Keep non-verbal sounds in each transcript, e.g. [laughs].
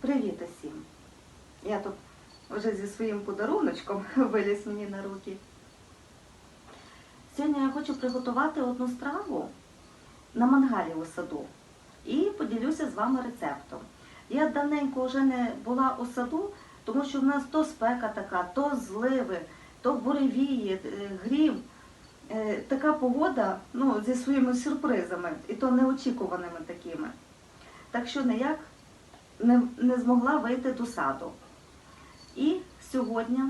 Привіт усім! Я тут вже зі своїм подаруночком [laughs] виліз мені на руки. Сьогодні я хочу приготувати одну страву на мангалі у саду і поділюся з вами рецептом. Я давненько вже не була у саду, тому що в нас то спека така, то зливи, то буревії, е, грім. Е, Така погода ну, зі своїми сюрпризами, і то неочікуваними такими. Так що ніяк не, не змогла вийти до саду. І сьогодні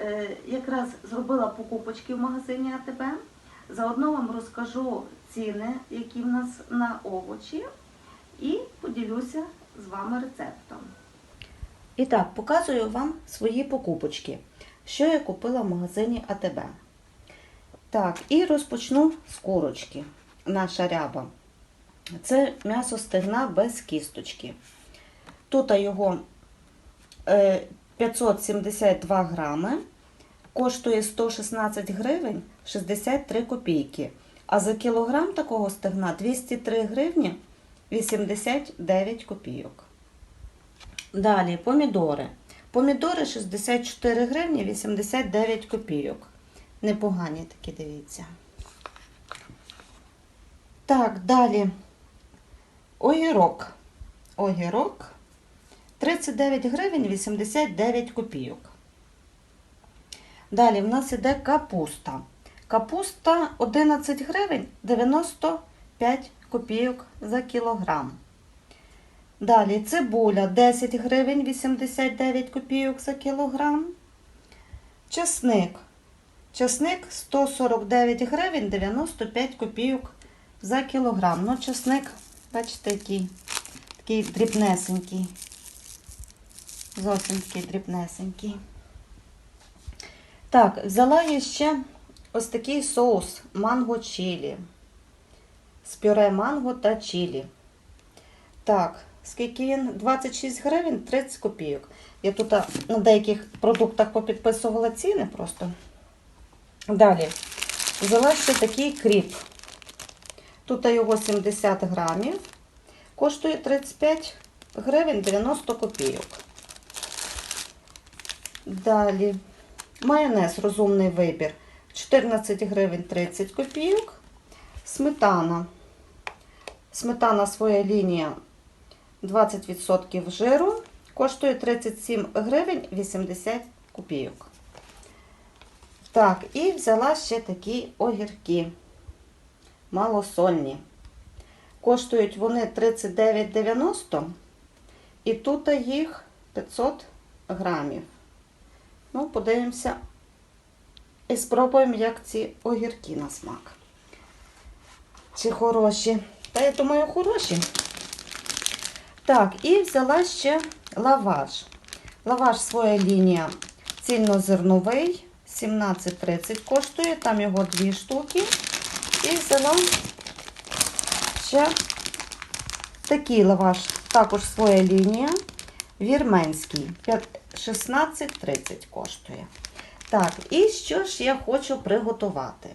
е, якраз зробила покупочки в магазині АТБ. Заодно вам розкажу ціни, які в нас на овочі, і поділюся з вами рецептом. І так, показую вам свої покупочки, що я купила в магазині АТБ. Так, і розпочну з курочки. Наша ряба. Це м'ясо стегна без кісточки. Тут його е, 572 грами, коштує 116 гривень 63 копійки. А за кілограм такого стегна 203 гривні 89 копійок. Далі помідори. Помідори 64 гривні 89 копійок. Непогані такі, дивіться. Так, далі. Огірок. Огірок 39 гривень 89 копійок. Далі в нас іде капуста. Капуста 11 гривень 95 копійок за кілограм. Далі цибуля 10 гривень 89 копійок за кілограм. Чесник. Чесник 149 гривень 95 копійок за кілограм. Ну, чесник, бачите, який, такий дрібнесенький. Зовсім дрібнесенький. Так, взяла я ще ось такий соус манго чилі. З пюре манго та чилі. Так, скільки він? 26 гривень 30 копійок. Я тут на деяких продуктах попідписувала ціни просто. Далі. Взяла ще такий кріп. Тут його 70 грамів. Коштує 35 гривень 90 копійок. Далі. Майонез розумний вибір. 14 гривень 30 копійок. Сметана. Сметана своя лінія 20% жиру. Коштує 37 гривень 80 копійок. Так, і взяла ще такі огірки. Малосольні. Коштують вони 39,90. І тут їх 500 грамів. Ну, подивимося і спробуємо, як ці огірки на смак. Чи хороші? Та я думаю, хороші. Так, і взяла ще лаваш. Лаваш своя лінія цільнозерновий, 17,30 коштує, там його дві штуки. І взяла ще такий лаваш, також своя лінія, вірменський, 16,30 коштує. Так, і що ж я хочу приготувати?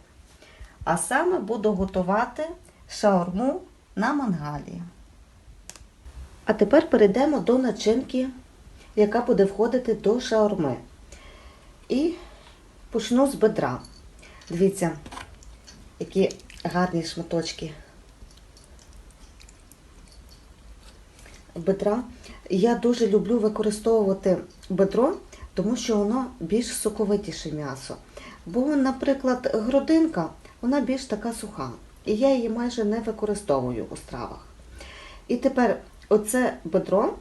А саме буду готувати шаурму на мангалі. А тепер перейдемо до начинки, яка буде входити до шаурми. І почну з бедра. Дивіться, які гарні шматочки бедра. Я дуже люблю використовувати бедро, тому що воно більш соковитіше м'ясо. Бо, наприклад, грудинка, вона більш така суха. І я її майже не використовую у стравах. І тепер оце бедро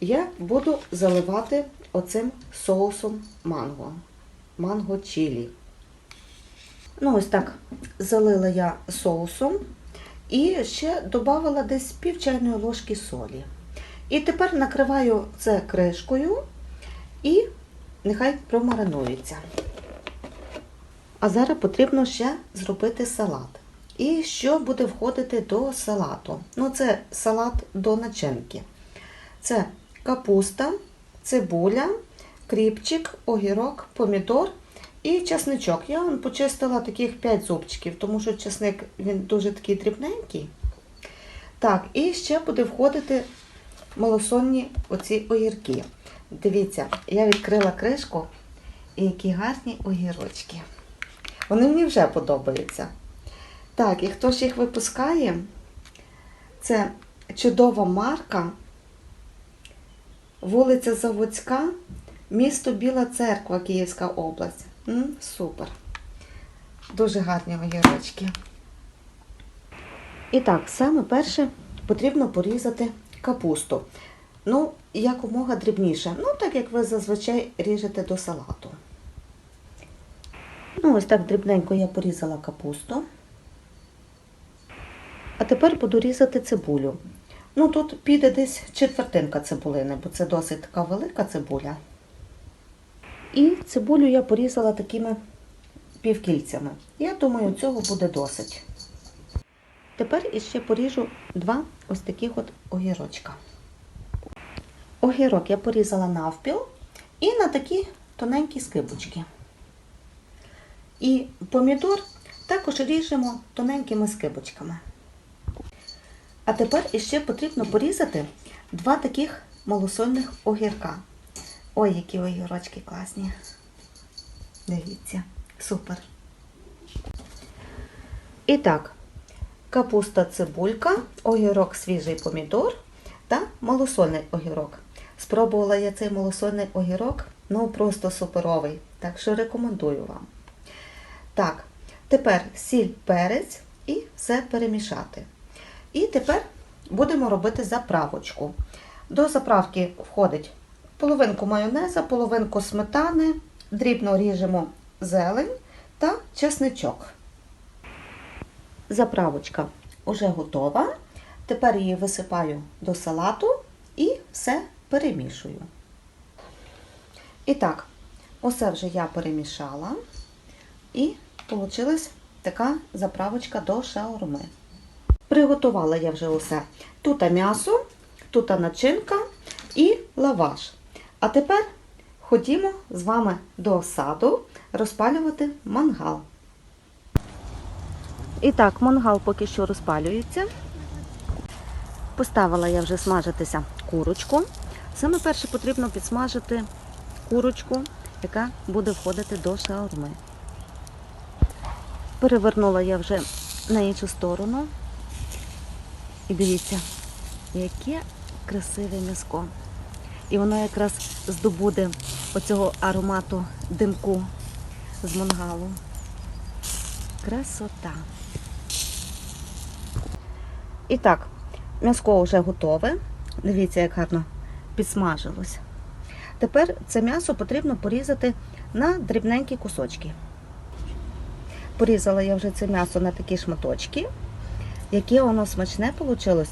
я буду заливати оцим соусом манго. Манго чилі. Ну, ось так залила я соусом і ще додавала десь пів чайної ложки солі. І тепер накриваю це кришкою і нехай промаринується. А зараз потрібно ще зробити салат. І що буде входити до салату? Ну, це салат до начинки. Це капуста, цибуля, кріпчик, огірок, помідор і чесничок. Я вон почистила таких 5 зубчиків, тому що чесник він дуже такий дрібненький. Так, і ще буде входити малосольні оці огірки. Дивіться, я відкрила кришку і які гарні огірочки. Вони мені вже подобаються. Так, і хто ж їх випускає? Це чудова марка, вулиця Заводська, місто Біла Церква, Київська область. М, супер. Дуже гарні огірочки. І так, саме перше потрібно порізати капусту. Ну, якомога дрібніше. Ну, так як ви зазвичай ріжете до салату. Ну, ось так дрібненько я порізала капусту. А тепер буду різати цибулю. Ну, тут піде десь четвертинка цибулини, бо це досить така велика цибуля. І цибулю я порізала такими півкільцями. Я думаю, цього буде досить. Тепер іще поріжу два ось таких от огірочка. Огірок я порізала навпіл і на такі тоненькі скибочки. І помідор також ріжемо тоненькими скибочками. А тепер іще потрібно порізати два таких малосольних огірка. Ой, які огірочки класні. Дивіться, супер. І так, капуста цибулька, огірок свіжий помідор та малосольний огірок. Спробувала я цей малосольний огірок, ну просто суперовий, так що рекомендую вам. Так, тепер сіль, перець і все перемішати. І тепер будемо робити заправочку. До заправки входить половинку майонеза, половинку сметани, дрібно ріжемо зелень та чесничок. Заправочка вже готова. Тепер її висипаю до салату і все перемішую. І так, усе вже я перемішала. І вийшла така заправочка до шаурми. Приготувала я вже усе. Тут м'ясо, тут начинка і лаваш. А тепер ходімо з вами до саду розпалювати мангал. І так, мангал поки що розпалюється. Поставила я вже смажитися курочку. Саме перше потрібно підсмажити курочку, яка буде входити до шаурми. Перевернула я вже на іншу сторону. І дивіться, яке красиве м'яско. І воно якраз здобуде оцього аромату димку з мангалу. Красота. І так, м'яско вже готове. Дивіться, як гарно підсмажилось. Тепер це м'ясо потрібно порізати на дрібненькі кусочки. Порізала я вже це м'ясо на такі шматочки. Яке воно смачне вийшло.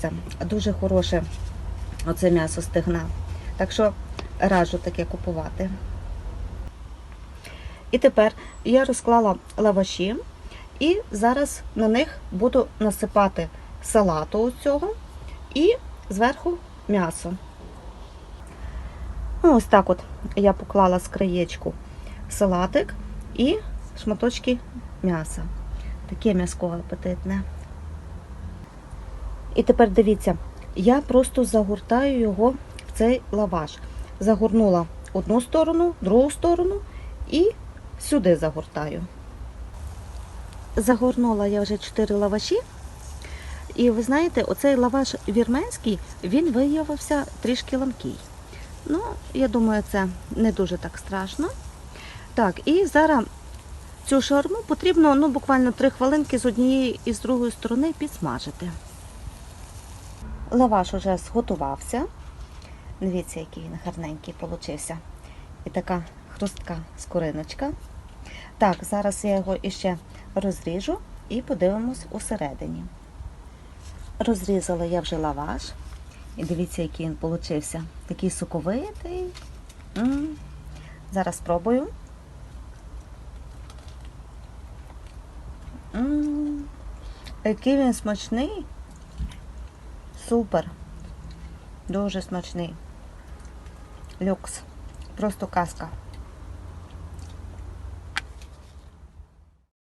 Дуже хороше оце м'ясо стегна. Так що раджу таке купувати. І тепер я розклала лаваші і зараз на них буду насипати салату ось цього і зверху м'ясо. Ну, ось так от я поклала з краєчку салатик і шматочки м'яса. Таке м'яско апетитне. І тепер дивіться, я просто загортаю його в цей лаваш. Загорнула одну сторону, другу сторону і сюди загортаю. Загорнула я вже 4 лаваші. І ви знаєте, оцей лаваш вірменський, він виявився трішки ламкий. Ну, я думаю, це не дуже так страшно. Так, і зараз цю шаурму потрібно ну, буквально 3 хвилинки з однієї і з другої сторони підсмажити. Лаваш уже зготувався. Дивіться, який він гарненький получився. І така хрустка скориночка. Так, зараз я його іще розріжу і подивимось усередині. Розрізала я вже лаваш. І дивіться, який він получився. Такий соковитий. М -м. Зараз спробую. Який він смачний. Супер. Дуже смачний. Люкс. Просто казка.